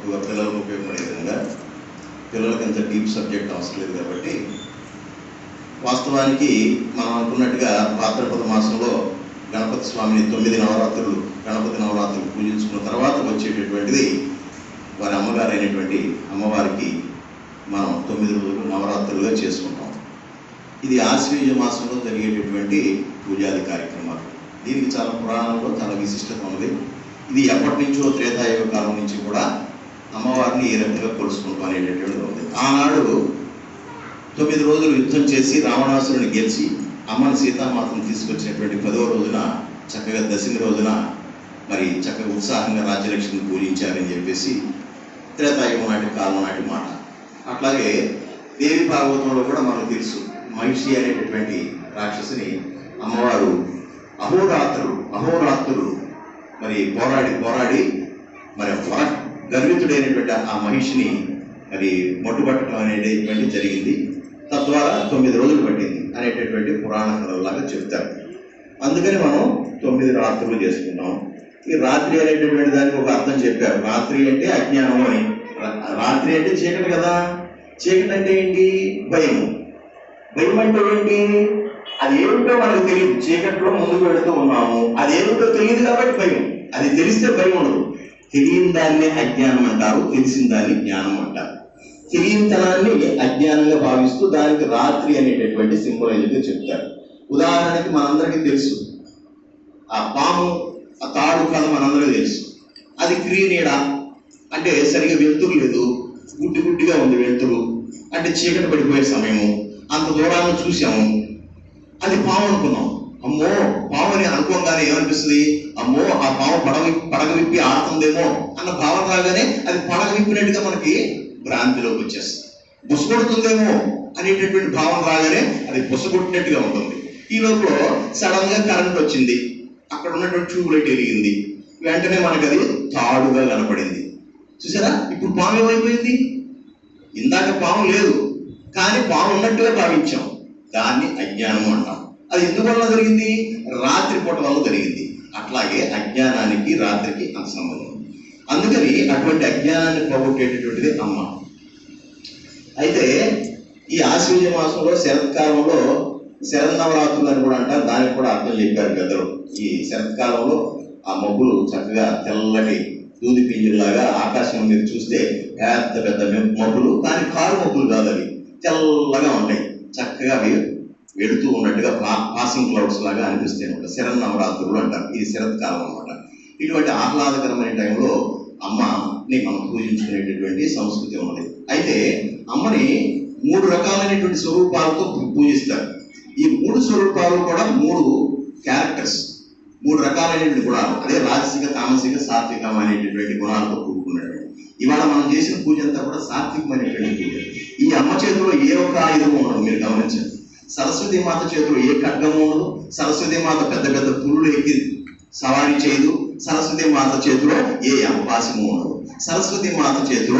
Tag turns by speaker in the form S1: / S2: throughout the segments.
S1: ఎక్కువగా పిల్లలకు ఉపయోగపడే విధంగా పిల్లలకి అంత డీప్ సబ్జెక్ట్ అవసరం లేదు కాబట్టి వాస్తవానికి మనం అనుకున్నట్టుగా భాద్రపద మాసంలో గణపతి స్వామిని తొమ్మిది నవరాత్రులు గణపతి నవరాత్రులు పూజించుకున్న తర్వాత వచ్చేటటువంటిది వారి అమ్మగారు అయినటువంటి అమ్మవారికి మనం తొమ్మిది రోజులు నవరాత్రులుగా చేసుకుంటాం. ఇది ఆశ్వీజ మాసంలో జరిగేటటువంటి పూజాది కార్యక్రమాలు. దీనికి చాలా పురాణంలో చాలా విశిష్టత ఉంది ఇది ఎప్పటి నుంచో త్రేతాయుగ కాలం నుంచి కూడా అమ్మవారిని ఈ రకంగా కొలుసుకుంటాం అనేటటువంటిది ఉంది. ఆనాడు తొమ్మిది రోజులు యుద్ధం చేసి రావణాసురుని గెలిచి అమ్మని సీతామాతను తీసుకొచ్చినటువంటి పదవ రోజున చక్కగా దశమి రోజున మరి చక్కగా ఉత్సాహంగా రాజ్యలక్ష్మిని పూజించారని చెప్పేసి త్రేతాయుగం నాటి కాలం నాటి మాట. అట్లాగే దేవి భాగవతంలో కూడా మనకు తెలుసు మహిషి అనేటటువంటి రాక్షసుని అమ్మవారు అహోరాత్రులు అహోరాత్రులు మరి పోరాడి పోరాడి మరి ఫరక్ గర్వితుడైనటువంటి ఆ మహిషిని మరి మొట్టుబట్టడం అనేటటువంటి జరిగింది. తద్వారా తొమ్మిది రోజులు పట్టింది అనేటటువంటి పురాణ కథలాగా చెప్తారు. అందుకని మనం తొమ్మిది రాత్రులు చేసుకున్నాం ఈ రాత్రి అనేటటువంటి దానికి ఒక అర్థం చెప్పారు. రాత్రి అంటే అజ్ఞానం అని. రాత్రి అంటే చీకటి కదా. చీకటి అంటే ఏంటి? భయం భయం అంటే ఏంటి? అది ఏమిటో మనకు తెలియదు. చీకట్లో ముందుకు వెళుతూ ఉన్నాము. అది ఏమిటో తెలియదు కాబట్టి భయం. అది తెలిస్తే భయం ఉండదు. తెలియని దాన్ని అజ్ఞానం అంటారు తెలిసిన దాన్ని జ్ఞానం అంటారు. తెలియనితనాన్ని అజ్ఞానంగా భావిస్తూ దానికి రాత్రి అనేటటువంటి సింబలైజ్గా చెప్తారు. ఉదాహరణకి మనందరికీ తెలుసు. ఆ పాము ఆ తాడు కథ మనందరికీ తెలుసు. అది క్రీనీడ అంటే సరిగా వెలుతురు లేదు. గుడ్డి గుడ్డిగా ఉంది వెలుతురు. అంటే చీకటి పడిపోయే సమయము. అంత దూరాన్ని చూసాము అది పాము అనుకున్నాం అమ్మో పాము అని అనుకోగానే ఏమనిపిస్తుంది? అమ్మో ఆ పాము పడగ పడగ విప్పి ఆడుతుందేమో అన్న భావన రాగానే అది పడగ విప్పినట్టుగా మనకి భ్రాంతిలోకి వచ్చేస్తుంది. బుసగొడుతుందేమో అనేటటువంటి భావన రాగానే అది బుసగొట్టినట్టుగా ఉంటుంది. ఈ లోపల సడన్గా కరెంట్ వచ్చింది. అక్కడ ఉన్నటువంటి ట్యూబ్ లైట్ వెలిగింది. వెంటనే మనకి అది తాడుగా కనపడింది. చూసారా? ఇప్పుడు పాము ఏమైపోయింది? ఇందాక పాము లేదు. కానీ పాము ఉన్నట్టుగా భావించాం. దాన్ని అజ్ఞానం అంటాం. అది ఎందువల్ల జరిగింది? రాత్రి పూట వల్ల జరిగింది. అట్లాగే అజ్ఞానానికి రాత్రికి అంత సంబంధం అందుకని అటువంటి అజ్ఞానాన్ని పోగొట్టేటటువంటిది అమ్మ. అయితే ఈ ఆశ్వజ మాసంలో శరత్కాలంలో శరన్నవరాత్రులు అని కూడా అంటారు. దానికి కూడా అర్థం చెప్పారు పెద్దలు. ఈ శరత్కాలంలో ఆ మబ్బులు చక్కగా తెల్లటి దూది పింజుల్లాగా ఆకాశం మీద చూస్తే పెద్ద పెద్ద మబ్బులు. కానీ కారు మబ్బులు కాదు అవి. తెల్లగా ఉంటాయి. చక్కగా అవి వెళుతూ ఉన్నట్టుగా పాసింగ్ క్లౌడ్స్ లాగా అనిపిస్తాయి అనమాట. శరన్నవరాత్రులు అంటారు. ఇది శరత్కాలం అనమాట. ఇటువంటి ఆహ్లాదకరమైన టైంలో అమ్మని మనం పూజించుకునేటటువంటి సంస్కృతి ఉన్నది. అయితే అమ్మని మూడు రకాలైనటువంటి స్వరూపాలతో పూజిస్తారు. ఈ మూడు స్వరూపాలు కూడా మూడు క్యారెక్టర్స్ మూడు రకాలైనటువంటి గుణాలు. అదే రాజసిక తామసిక సాత్వికం అనేటటువంటి గుణాలతో కూడుకున్నటువంటి. ఇవాళ మనం చేసిన పూజ అంతా కూడా సాత్వికమైనటువంటి పూజ. ఈ అమ్మ చేతిలో ఏ ఒక్క ఆయుధం ఉండదు మీరు గమనించండి. సరస్వతి మాత చేతిలో ఏ ఖడ్గము ఉండదు. సరస్వతి మాత పెద్ద పెద్ద పులులు ఎక్కి సవారీ చేయదు. సరస్వతి మాత చేతిలో ఏ అవకాశము ఉండదు. సరస్వతి మాత చేతిలో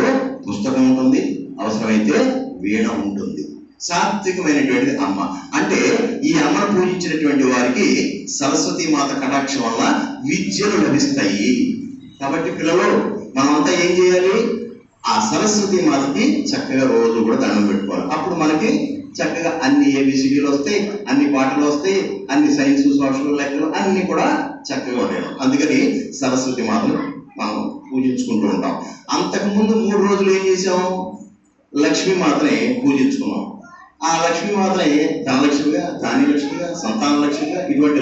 S1: పుస్తకం ఉంటుంది. అవసరమైతే వీణ ఉంటుంది. సాత్వికమైనటువంటిది అమ్మ. అంటే ఈ అమ్మను పూజించినటువంటి వారికి సరస్వతి మాత కటాక్షం వల్ల విద్యలు లభిస్తాయి. కాబట్టి పిల్లలు మనమంతా ఏం చేయాలి? ఆ సరస్వతి మాతకి చక్కగా రోజు కూడా దండం పెట్టుకోవాలి. అప్పుడు మనకి చక్కగా అన్ని ఏబిసిడీలు వస్తాయి అన్ని పాటలు వస్తాయి అన్ని సైన్స్ సోషల్ లెక్కలు అన్ని కూడా చక్కగా ఉంటాయి. అందుకని సరస్వతి మాతను మనం పూజించుకుంటూ ఉంటాం. అంతకుముందు మూడు రోజులు ఏం చేసాము లక్ష్మీ మాతని పూజించుకున్నాం. ఆ లక్ష్మీ మాతని ధనలక్ష్మిగా ధాన్యలక్ష్మిగా సంతాన లక్ష్మిగా ఇటువంటి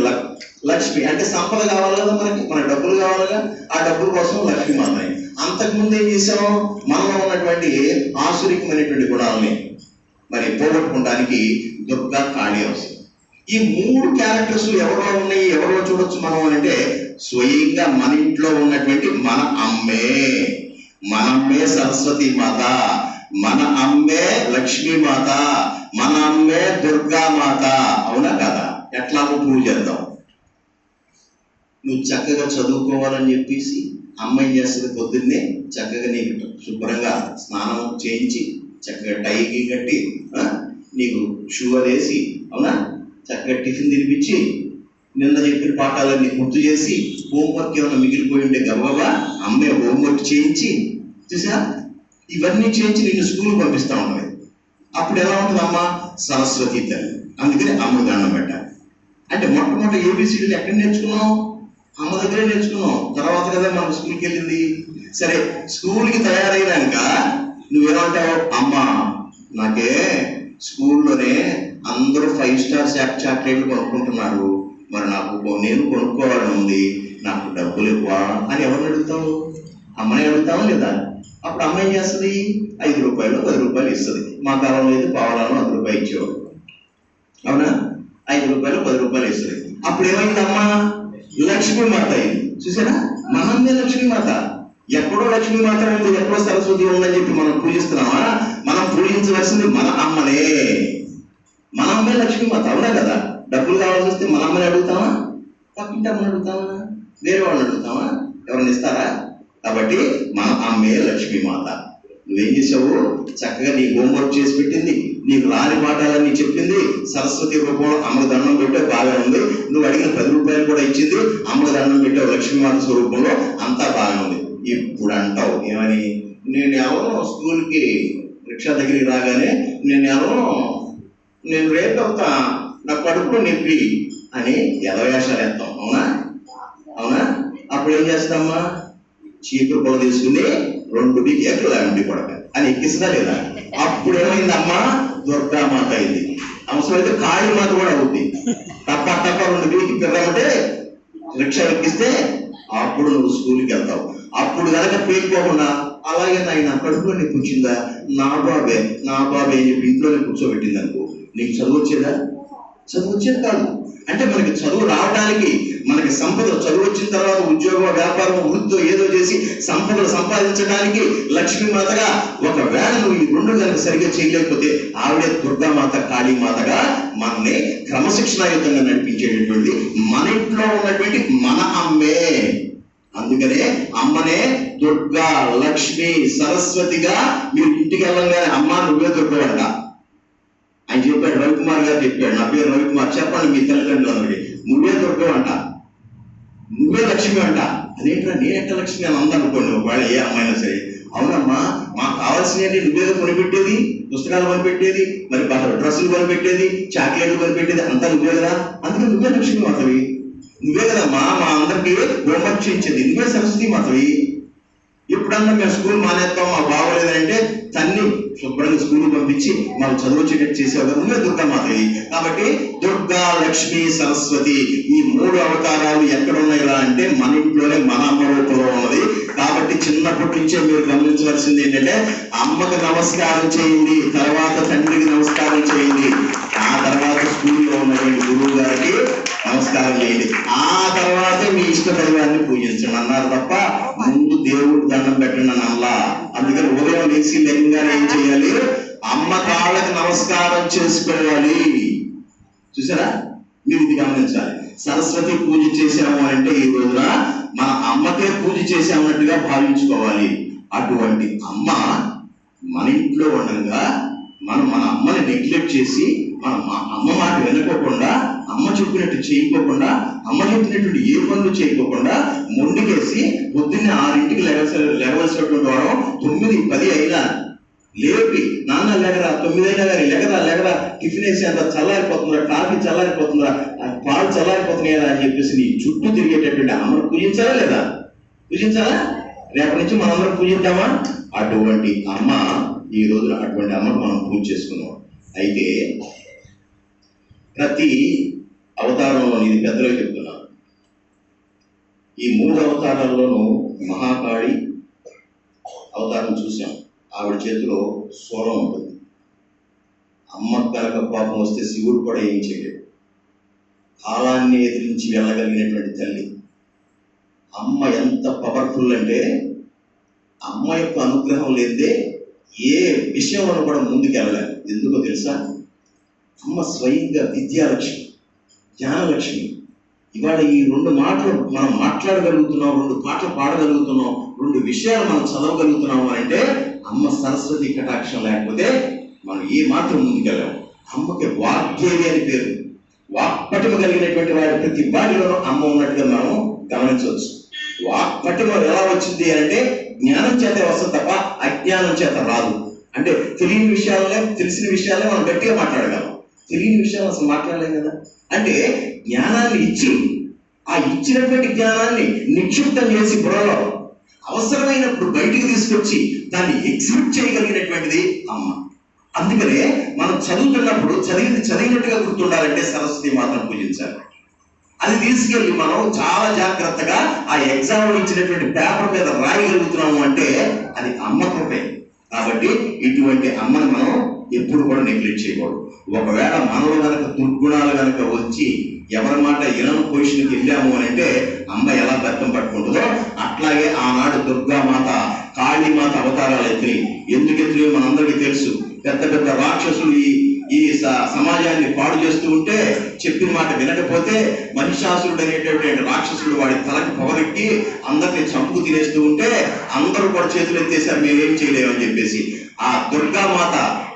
S1: లక్ష్మి అంటే సంపద కావాలి కదా మనకి మన డబ్బులు కావాలి కదా ఆ డబ్బుల కోసం లక్ష్మీ మాతని అంతకుముందు ఏం చేసాం మనలో ఉన్నటువంటి ఆసురికమైనటువంటి గుణాలని మరి పోగొట్టుకోవడానికి దుర్గా కాళీ అవసరం. ఈ మూడు క్యారెక్టర్స్ ఎవరిలో ఉన్నాయి ఎవరిలో చూడొచ్చు మనం అంటే స్వయంగా మన ఇంట్లో ఉన్నటువంటి మన అమ్మే. మన అమ్మే సరస్వతి మాత మన అమ్మే లక్ష్మీ మాత మన అమ్మే దుర్గా మాత. అవునా కదా? ఎట్లాగో పూజ చేద్దాం. నువ్వు చక్కగా చదువుకోవాలని చెప్పేసి అమ్మ ఏం చేస్తుంది పొద్దున్నే చక్కగా నీకు శుభ్రంగా స్నానం చేయించి చక్కగా టైకి కట్టి నీకు షూ వేసి అవునా? చక్కగా టిఫిన్ తినిపించి నిన్న చెప్పిన పాఠాలన్నీ గుర్తు చేసి హోంవర్క్ ఏమైనా మిగిలిపోయి ఉంటే గబగబా అమ్మే హోంవర్క్ చేయించి చూసా ఇవన్నీ చేయించి నిన్ను స్కూల్ పంపిస్తా ఉంటుంది. అప్పుడు ఎలా ఉంటుంది అమ్మ? సరస్వతి తల్లి. అందుకని అమ్మ దండం పెట్టాలి. అంటే మొట్టమొదటి ఏబీసీడీలు ఎక్కడ నేర్చుకున్నాం అమ్మ దగ్గరే నేర్చుకున్నాం. తర్వాత కదా మనం స్కూల్కి వెళ్ళింది. సరే స్కూల్కి తయారైనాక నువ్వేమంటావు? అమ్మ నాకే స్కూల్లోనే అందరూ ఫైవ్ స్టార్ శాప్ చాక్లెట్లు కొనుక్కుంటున్నారు. మరి నాకు నేను కొనుక్కోవాలని ఉంది. నాకు డబ్బులు ఇవ్వా అని ఎవరిని అడుగుతావు? అమ్మని అడుగుతావు లేదా? అప్పుడు అమ్మ ఏం చేస్తుంది? ఐదు రూపాయలు పది రూపాయలు ఇస్తుంది. మా కాలంలో అయితే పావలాను వంద రూపాయలు ఇచ్చేవాడు అవునా? ఐదు రూపాయలు పది రూపాయలు ఇస్తుంది. అప్పుడు లక్ష్మీ మాత ఇది. చూసారా? లక్ష్మి మాత. ఎక్కడో లక్ష్మీమాత ఉంది ఎక్కడో సరస్వతి ఉందని చెప్పి మనం పూజిస్తున్నామా? మనం పూజించవలసింది మన అమ్మనే. మన అమ్మే లక్ష్మీమాత అవునా కదా? డబ్బులు కావాల్సి వస్తే మన అమ్మని అడుగుతామా? పక్కింటి అమ్మని అడుగుతామా? వేరే వాళ్ళని అడుగుతామా? ఎవరిని ఇస్తారా? కాబట్టి మన అమ్మే లక్ష్మీమాత నువ్వేం చేసావు? చక్కగా నీ హోంవర్క్ చేసి పెట్టింది. నీకు రాని పాఠాలన్నీ చెప్పింది. సరస్వతి రూపంలో అమ్మదండం పెట్టే బాగా ఉంది. నువ్వు అడిగిన పది రూపాయలు కూడా ఇచ్చింది. అమ్మదండం పెట్టావు లక్ష్మీమాత స్వరూపంలో అంతా బాగా ఉంది. ఇప్పుడు అంటావు ఏమని? నేను ఎవరో స్కూల్కి రిక్షా దగ్గరికి రాగానే నేను ఎవరో నేను రేపు అవుతా నా కడుపులో నొప్పి అని ఎదవేషాలు వేస్తాం. అవునా? అవునా? అప్పుడు ఏం చేస్తామా చీపురు పొల తీసుకుని రెండు బిగి ఎక్కడ ఉండి కూడా అని ఎక్కిస్తుందా లేదా? అప్పుడు ఏమైందమ్మా దుర్గామాత అయింది. అవసరమైతే కాళీ మాత కూడా అవుద్ది. తప్ప తప్ప రెండు బిగి పిర్రమంటే రిక్షా ఎక్కిస్తే అప్పుడు నువ్వు స్కూల్కి వెళ్తావు. అప్పుడు కనుక పేరుకోకుండా అలాగే నాయన కడుపులో నీకు కూర్చుందా నా బాబే నా బాబే అని ఇంట్లోనే కూర్చోబెట్టింది అనుకో. నీకు చదువు వచ్చేదా? చదువు వచ్చేది కాదు. అంటే మనకి చదువు రావడానికి మనకి సంపద చదువు వచ్చిన తర్వాత ఉద్యోగం వ్యాపారం వృత్తో ఏదో చేసి సంపదలు సంపాదించడానికి లక్ష్మీమాతగా ఒకవేళ నువ్వు ఈ రెండు కనుక సరిగ్గా చేయలేకపోతే ఆవిడే దుర్గామాత కాళీమాతగా మనల్ని క్రమశిక్షణాయుతంగా నడిపించేటటువంటి మన ఇంట్లో ఉన్నటువంటి మన అమ్మే. అందుకనే అమ్మనే దుర్గా లక్ష్మి సరస్వతిగా మీరు ఇంటికి వెళ్ళంగానే అమ్మ నువ్వే దుర్గవంట ఆయన చెప్పాడు రవికుమార్ గారు చెప్పాడు నా పేరు రవికుమార్ చెప్పండి మీ తల్లిదండ్రులందరికీ నువ్వే దుర్గవంట నువ్వే లక్ష్మి అంట. అదేంట్రా నేనెట్ట లక్ష్మి అని అందనుకోండి ఒకవేళ ఏ అమ్మాయినా సరే. అవునమ్మా మాకు కావాల్సినవి నువ్వేదో కొనిపెట్టేది పుస్తకాలు కొనిపెట్టేది మరి బట్టలు డ్రెస్సులు కొనిపెట్టేది చాక్లెట్లు కొనిపెట్టేది అంతా నువ్వే కదా? అందుకే నువ్వే లక్ష్మి మాతవి నువ్వే కదమ్మా మా అందరికి హోంవర్క్ చేయించేది. నువ్వే సరస్వతి మాతవి ఎప్పుడన్నా మేము స్కూల్ మానేస్తాం మా బాగోలేదంటే తన్ని శుభ్రంగా స్కూల్ పంపించి మనం చదువు వచ్చేటట్టు చేసేవారు కదా, దుర్గామాతవి కాబట్టి దుర్గా లక్ష్మి సరస్వతి ఈ మూడు అవతారాలు ఎక్కడ ఉన్నాయిరా అంటే మన ఇంట్లోనే మన అమ్మ రూపంలో ఉన్నది. కాబట్టి చిన్నప్పటి నుంచే మీరు గమనించవలసింది ఏంటంటే అమ్మకి నమస్కారం చేయండి తర్వాత తండ్రికి నమస్కారం చేయండి. ఆ తర్వాత స్కూల్లో ఉన్నటువంటి గురువు గారికి నమస్కారం చేయండి. ఆ తర్వాత మీ ఇష్ట దైవాన్ని పూజించండి అన్నారు తప్ప దేవుడు దండం పెట్టండి అని అల్లా. అందుకని ఉదయం లేచి లెంగానే ఏం చేయాలి? అమ్మ కాళ్ళకి నమస్కారం చేసుకోవాలి. చూసారా? మీరు ఇది గమనించాలి. సరస్వతి పూజ చేసాము అంటే ఈ రోజున మన అమ్మకే పూజ చేశామన్నట్టుగా భావించుకోవాలి. అటువంటి అమ్మ మన ఇంట్లో ఉండగా మనం మన అమ్మని నెగ్లెక్ట్ చేసి మన మా- అమ్మ మాట వినుకోకుండా అమ్మ చెప్పినట్టు చేయకోకుండా అమ్మ చెప్పినటువంటి ఏ పనులు చేయకోకుండా పొద్దున్నే ఆరింటికి లెగవలసి లెగవలసినటువంటి వాడు తొమ్మిది పది అయినా లేపి నాన్న లెగరా తొమ్మిది అయినా కానీ లెగరా లెగరా టిఫిన్ వేసి అంత చల్లారిపోతుందా కాఫీ చల్లారిపోతుందా పాలు చల్లారిపోతున్నాయా అని చెప్పేసి నీ చుట్టూ తిరిగేటటువంటి అమరు పూజించాలా లేదా? పూజించాలా రేపటి నుంచి మనందరం పూజిద్దామా? అటువంటి అమ్మ ఈ రోజున అటువంటి అమ్మను మనం పూజ చేసుకున్నాం. అయితే ప్రతి అవతారంలో ఇది పెద్దలో చెప్తున్నాం. ఈ మూడు అవతారాల్లోనూ మహాకాళి అవతారం చూసాం ఆవిడ చేతిలో సోలం ఉంటుంది. అమ్మ కనుక పాపం వస్తే శివుడు కూడా ఏం చేయలేడు. కాలాన్ని ఎదిరించి వెళ్ళగలిగినటువంటి తల్లి. అమ్మ ఎంత పవర్ఫుల్ అంటే అమ్మ యొక్క అనుగ్రహం లేదే ఏ విషయంలో కూడా ముందుకు వెళ్ళలేదు ఎందుకో తెలుసా? అమ్మ స్వయంగా విద్యాలక్ష్మి జ్ఞానలక్ష్మి ఇవాళ ఈ రెండు మాటలు మనం మాట్లాడగలుగుతున్నాం రెండు పాటలు పాడగలుగుతున్నాం రెండు విషయాలు మనం చదవగలుగుతున్నాం అంటే అమ్మ సరస్వతి కటాక్షం లేకపోతే మనం ఏ మాత్రం ముందుకెళ్ళాము అమ్మకి వాగ్దేవి అని పేరు. వాక్పటిమ కలిగినటువంటి వారి ప్రతి వాటిలోనూ అమ్మ ఉన్నట్టుగా మనం గమనించవచ్చు. వాక్పటిమ ఎలా వచ్చింది అంటే జ్ఞానం చేత వస్తుంది తప్ప అజ్ఞానం చేత రాదు. అంటే తెలియని విషయాలనే తెలిసిన విషయాలే మనం గట్టిగా మాట్లాడగలం. తెలియని విషయాలు అసలు మాట్లాడలేం కదా. అంటే జ్ఞానాన్ని ఇచ్చు ఆ ఇచ్చినటువంటి జ్ఞానాన్ని నిక్షిప్తం చేసి బుర్రలో అవసరమైనప్పుడు బయటికి తీసుకొచ్చి దాన్ని ఎగ్జిబిట్ చేయగలిగినటువంటిది అమ్మ. అందుకనే మనం చదువుతున్నప్పుడు చదివింది చదివినట్టుగా గుర్తుండాలంటే సరస్వతి మాత్రం పూజించాలి. అది తీసుకెళ్ళి మనం చాలా జాగ్రత్తగా ఆ ఎగ్జామ్ ఇచ్చినటువంటి పేపర్ మీద రాయగలుగుతున్నాము అంటే అది అమ్మ కృపే. కాబట్టి ఇటువంటి అమ్మను మనం ఎప్పుడు కూడా నెగ్లెక్ట్ చేయకూడదు. ఒకవేళ మనలో గనక దుర్గుణాలు గనక వచ్చి ఎవరి మాట ఇలను పొజిషన్కి వెళ్ళాము అని అంటే అమ్మ ఎలా బద్దం పట్టుకుంటుందో అట్లాగే ఆనాడు దుర్గామాత కాళీమాత అవతారాలు ఎత్తిని ఎందుకు ఎత్తినాయో మనందరికీ తెలుసు. పెద్ద పెద్ద రాక్షసులు ఈ ఈ స- సమాజాన్ని పాడు చేస్తూ ఉంటే చెప్పిన మాట వినకపోతే మహిషాసురుడు అనేటటువంటి రాక్షసుడు వాడి తలకు పొగరెక్కి అందరిని చంపు తినేస్తూ ఉంటే అందరూ కూడా చేతులు ఎత్తేసారు మేమేం చేయలేము అని చెప్పేసి. ఆ దుర్గామాత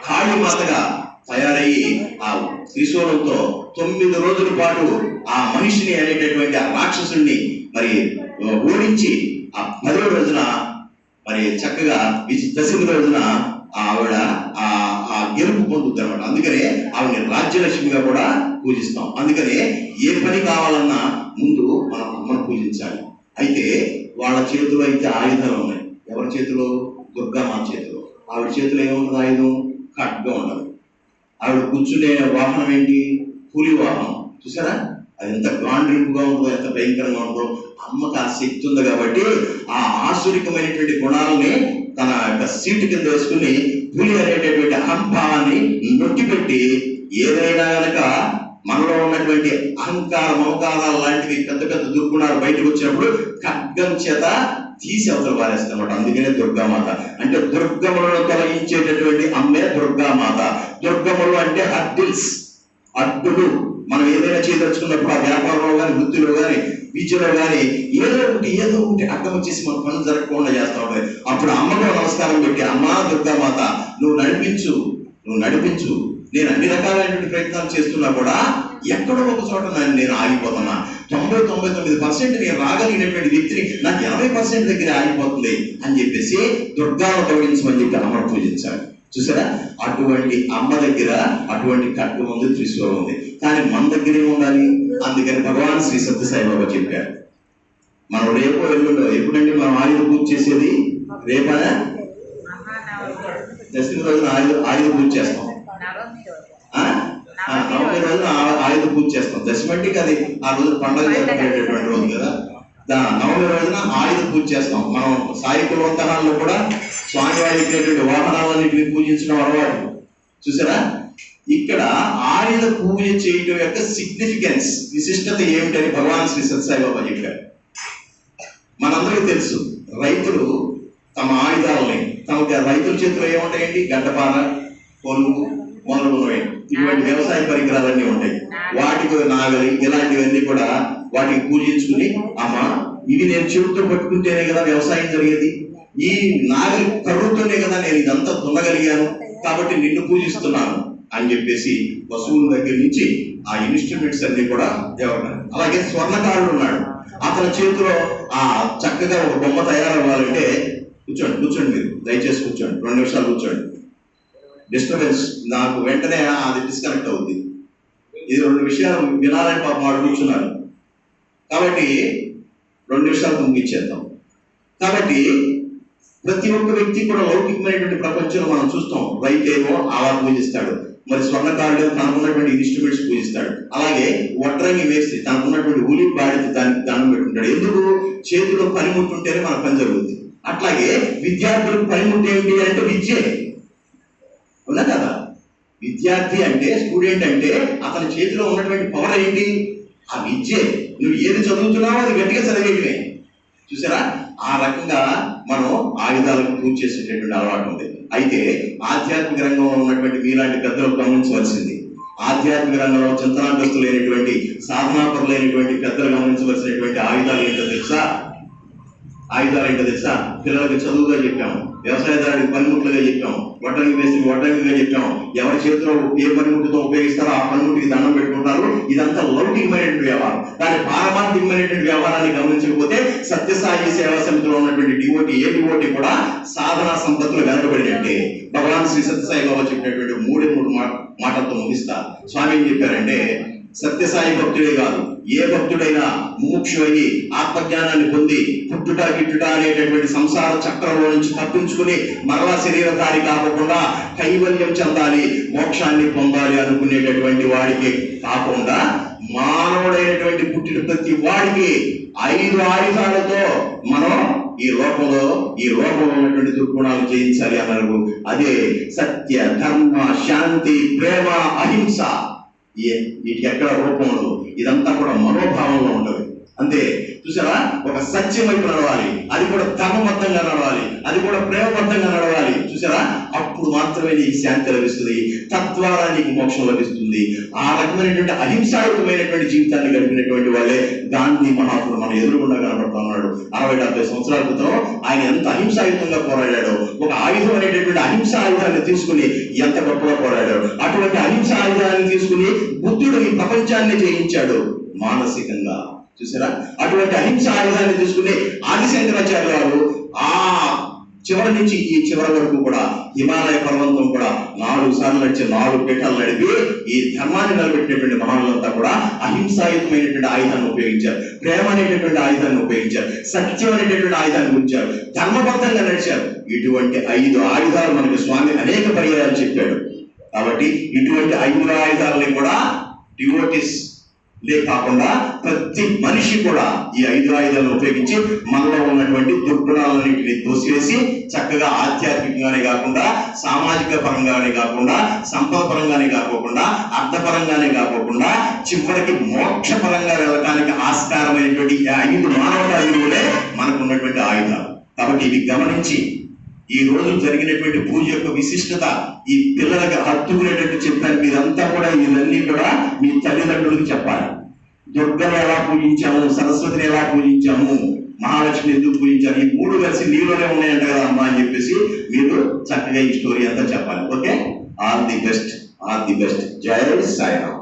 S1: కాళీమాతగా తయారయ్యి ఆ త్రిశూలంతో తొమ్మిది రోజుల పాటు ఆ మనిషిని అనేటటువంటి ఆ రాక్షసుడిని మరి ఓడించి ఆ పదో రోజున మరి చక్కగా దశమి రోజున ఆవిడ ఆ ఆ గెలుపు పొందుద్ది అనమాట అందుకనే ఆవిడ రాజ్యలక్ష్మిగా కూడా పూజిస్తాం. అందుకనే ఏ పని కావాలన్నా ముందు మనం అమ్మను పూజించాలి. అయితే వాళ్ళ చేతిలో అయితే ఆయుధాలు ఉన్నాయి. ఎవరి చేతిలో? దుర్గామాత చేతిలో. ఆవిడ చేతిలో ఏముంటుంది ఆయుధం? ఖడ్గం ఉండదు. ఆవిడ కూర్చునే వాహనం ఏంటి? పులి వాహనం చూసారా అది ఎంత గాండ్రింపుగా ఉందో ఎంత భయంకరంగా ఉందో. అమ్మకి ఆ శక్తి ఉంది కాబట్టి ఆ ఆసురికమైనటువంటి గుణాలని తన యొక్క సీటు కింద వేసుకుని పులి అనేటటువంటి అహంభావాన్ని నొట్టిపెట్టి ఏదైనా గనక మనలో ఉన్నటువంటి అహంకార మమకారాలు లాంటివి పెద్ద పెద్ద దుర్గుణాలు బయటకు వచ్చినప్పుడు ఖడ్గం చేత తీసి అవతల పారేస్తామట అందుకనే దుర్గామాత. అంటే దుర్గములను తొలగించేటటువంటి అమ్మే దుర్గామాత. దుర్గములు అంటే హర్డిల్స్. అడ్డులు మనం ఏదైనా చేయదలుచుకున్నప్పుడు ఆ వ్యాపారంలో కానీ వృత్తిలో కానీ విద్యలో కానీ ఏదో ఒకటి ఏదో ఒకటి అర్థం వచ్చేసి మన పనులు జరగకుండా చేస్తా ఉంటాయి. అప్పుడు అమ్మకు నమస్కారం పెట్టి అమ్మా దుర్గామాత నువ్వు నడిపించు నువ్వు నడిపించు. నేను అన్ని రకాలైనటువంటి ప్రయత్నాలు చేస్తున్నా కూడా ఎక్కడో ఒక చోట నన్ను నేను ఆగిపోతున్నా. తొంభై తొంభై తొమ్మిది పర్సెంట్ నేను రాగలిగినటువంటి వ్యక్తిని నాకు ఎనభై పర్సెంట్ దగ్గర ఆగిపోతుంది అని చెప్పేసి దుర్గాను తొలగించమని చెప్పి అమ్మ పూజించాడు. చూసారా? అటువంటి అమ్మ దగ్గర అటువంటి ఖడ్గం ఉంది త్రిశూలం ఉంది. కానీ మన దగ్గరే ఉండాలి అందుకని భగవాన్ శ్రీ సత్యసాయిబాబా చెప్పారు. మనం రేపు ఎల్లుండో ఎప్పుడంటే మనం ఆయుధ పూజ చేసేది? రేపా? దశమి రోజున ఆయుధ ఆయుధ పూజ చేస్తాం. ఆ? నవమి రోజున ఆ- ఆయుధ పూజ చేస్తాం. దశమి అంటే అది ఆ రోజు పండుగ జరుపుకునేటటువంటి రోజు కదా. నవమి రోజున ఆయుధ పూజ చేస్తాం. మనం సాయి కులవంతనాల్లో కూడా స్వామివారి ఇచ్చినటువంటి వాహనాలన్నింటినీ పూజించడం అలవాటు చూసారా? ఇక్కడ ఆయుధ పూజ చేయటం యొక్క సిగ్నిఫికెన్స్ విశిష్టత ఏమిటని భగవాన్ శ్రీ సత్యసాయిబాబా చెప్పారు. మనందరికీ తెలుసు రైతులు తమ ఆయుధాలని తమకి రైతుల చేతిలో ఏముంటాయండి? గడ్డపార పొలుగు మొదలగునవి. ఇటువంటి వ్యవసాయ పరికరాలన్నీ ఉంటాయి. వాటికి నాగలి ఇలాంటివన్నీ కూడా వాటిని పూజించుకుని అమ్మ ఇవి నేను చెవితో పట్టుకుంటేనే కదా వ్యవసాయం జరిగేది. ఈ నాగలి కర్రుతోనే కదా నేను ఇదంతా దున్నగలిగాను. కాబట్టి నిన్ను పూజిస్తున్నాను. అని చెప్పేసి పశువుల దగ్గర నుంచి ఆ ఇన్స్ట్రుమెంట్స్ అన్ని కూడా దేవుడు అలాగే స్వర్ణకారుడు ఉన్నాడు. అతని చేతిలో ఆ చక్కగా ఒక బొమ్మ తయారవ్వాలంటే కూర్చోండి కూర్చోండి మీరు. దయచేసి కూర్చోండి. రెండు నిమిషాలు కూర్చోండి. డిస్టర్బెన్స్ నాకు వెంటనే అది డిస్కనెక్ట్ అవుద్ది. ఇది రెండు విషయాలు వినాలని పాప వాడు కూర్చున్నారు. కాబట్టి రెండు నిమిషాలు ముగించేద్దాం. కాబట్టి ప్రతి ఒక్క వ్యక్తి కూడా లౌకికమైనటువంటి ప్రపంచంలో మనం చూస్తాం. రైతు ఏమో పూజిస్తాడు. మరి స్వర్ణకారుడు తనకున్నటువంటి ఇన్స్ట్రుమెంట్స్ పూజిస్తాడు. అలాగే వడ్రంగి వేసి తనకున్నటువంటి ఉలి బాడితే దానికి దానం పెట్టుకుంటాడు ఎందుకు? చేతిలో పనిముట్టు ఉంటేనే మన పని జరుగుతుంది. అట్లాగే విద్యార్థులకు పనిముట్టు ఏంటి అంటే విద్యే. అవునా కదా? విద్యార్థి అంటే స్టూడెంట్ అంటే అతని చేతిలో ఉన్నటువంటి పవర్ ఏంటి? ఆ విద్యే. నువ్వు ఏది చదువుతున్నావో అది గట్టిగా చదివేయటమే చూసారా? ఆ రకంగా మనం ఆయుధాలకు పూజ చేసేటటువంటి అలవాటు ఉంది. అయితే ఆధ్యాత్మిక రంగంలో ఉన్నటువంటి మీలాంటి పెద్దలు గమనించవలసింది. ఆధ్యాత్మిక రంగంలో చింతనాగ్రస్తులైనటువంటి సాధనాపరులైనటువంటి పెద్దలు గమనించవలసినటువంటి ఆయుధాలు ఏంటో తెలుసా? ఆయుధాలు ఏంటో తెలుసా? పిల్లలకి చదువుగా చెప్పాము. వ్యవసాయదారుడికి పనిముట్లుగా చెప్పాం. వడ్డంగి వేసి వడ్డంగిగా చెప్పాం. ఎవరి చేతిలో ఏ పనిముట్టుతో ఉపయోగిస్తారో ఆ పనిముట్టికి దండం పెట్టుకుంటారు. ఇదంతా లౌకికమైనటువంటి వ్యవహారం. దాని పారమార్థికమైనటువంటి వ్యవహారాన్ని గమనించకపోతే సత్యసాయి సేవా సమితిలో ఉన్నటువంటి డివోటి ఏ డివోటి కూడా సాధనా సంపత్తులు వెనకబడినట్టే. భగవాన్ శ్రీ సత్యసాయి బాబా చెప్పినటువంటి మూడే మూడు మాటలతో ముగిస్తా. స్వామి ఏం చెప్పారంటే సత్యసాయి భక్తుడే కాదు ఏ భక్తుడైనా ముముక్షు ఆత్మజ్ఞానాన్ని పొంది పుట్టుట గిట్టుట అనేటటువంటి సంసార చక్రంలో నుంచి తప్పించుకుని మరలా శరీరధారి కాకుండా కైవల్యం చెందాలి మోక్షాన్ని పొందాలి అనుకునేటటువంటి వాడికి కాకుండా మానవుడైనటువంటి పుట్టిన ప్రతి వాడికి ఐదు ఆయుధాలతో మనం ఈ లోకంలో ఈ లోకంలో ఉన్నటువంటి దుర్గుణాలు జయించాలి అన్నారు అదే సత్య ధర్మ శాంతి ప్రేమ అహింస వీటికి ఎక్కడ రూపంలో ఇదంతా కూడా మనోభావంలో ఉంటది. అంతే. చూసారా ఒక సత్యం వైపు నడవాలి. అది కూడా ధర్మబద్ధంగా నడవాలి. అది కూడా ప్రేమబద్ధంగా నడవాలి. చూసారా అప్పుడు మాత్రమే నీకు శాంతి లభిస్తుంది. తద్వారా నీకు మోక్షం లభిస్తుంది. ఆ రకమైనటువంటి అహింసాయుతమైనటువంటి జీవితాన్ని గడిపినటువంటి వాళ్ళే గాంధీ మహాత్ముడు మనం ఎదురుకుండా కనబడతా ఉన్నాడు. అరవై డెబ్బై సంవత్సరాల క్రితం ఆయన ఎంత అహింసాయుతంగా పోరాడాడు ఒక ఆయుధం అనేటటువంటి అహింస ఆయుధాన్ని తీసుకుని ఎంత గొప్పగా పోరాడాడు అటువంటి అహింస ఆయుధాన్ని తీసుకుని బుద్ధుడు ఈ ప్రపంచాన్ని జయించాడు మానసికంగా. చూసారా? అటువంటి అహింస ఆయుధాన్ని తీసుకుని ఆదిశంకరాచార్య గారు ఆ చివరి నుంచి ఈ చివరి వరకు కూడా హిమాలయ పర్వతం కూడా నాలుగు సార్లు నడిచి నాలుగు పీఠాలు నడిపి ఈ ధర్మాన్ని నిలబెట్టినటువంటి మహానులంతా కూడా అహింసాయుతమైనటువంటి ఆయుధాన్ని ఉపయోగించారు. ప్రేమ అనేటటువంటి ఆయుధాన్ని ఉపయోగించారు. సత్యం అనేటటువంటి ఆయుధాన్ని ఉంచారు ధర్మబద్ధంగా నడిచారు. ఇటువంటి ఐదు ఆయుధాలు మనకి స్వామి అనేక పర్యాయాలు చెప్పాడు. కాబట్టి ఇటువంటి ఐదు ఆయుధాలని కూడా డివోటిస్ లే కాకుండా ప్రతి మనిషి కూడా ఈ ఐదు ఆయుధాలను ఉపయోగించి మనలో ఉన్నటువంటి దుర్గుణాలన్నింటినీ తోసివేసి చక్కగా ఆధ్యాత్మికంగానే కాకుండా సామాజిక పరంగానే కాకుండా సంపద పరంగానే కాకోకుండా అర్థపరంగానే కాకోకుండా చివరికి మోక్షపరంగా వెళ్ళడానికి ఆస్కారమైనటువంటి ఐదు మానవ విలువలే మనకు ఉన్నటువంటి ఆయుధాలు. కాబట్టి ఇవి గమనించి ఈ రోజు జరిగినటువంటి పూజ యొక్క విశిష్టత ఈ పిల్లలకు హత్తుకునేటట్టు చెప్పాను. మీరంతా కూడా ఇవన్నీ కూడా మీ తల్లిదండ్రులకు చెప్పాలి. దుర్గను ఎలా పూజించాము? సరస్వతిని ఎలా పూజించాము? మహాలక్ష్మి ఎందుకు పూజించాము ఈ మూడు కలిసి నీలోనే ఉన్నాయంట కదా అమ్మా అని చెప్పేసి మీరు చక్కగా ఈ స్టోరీ అంతా చెప్పాలి. Okay? All the best. All the best. జై సాయిరామ్.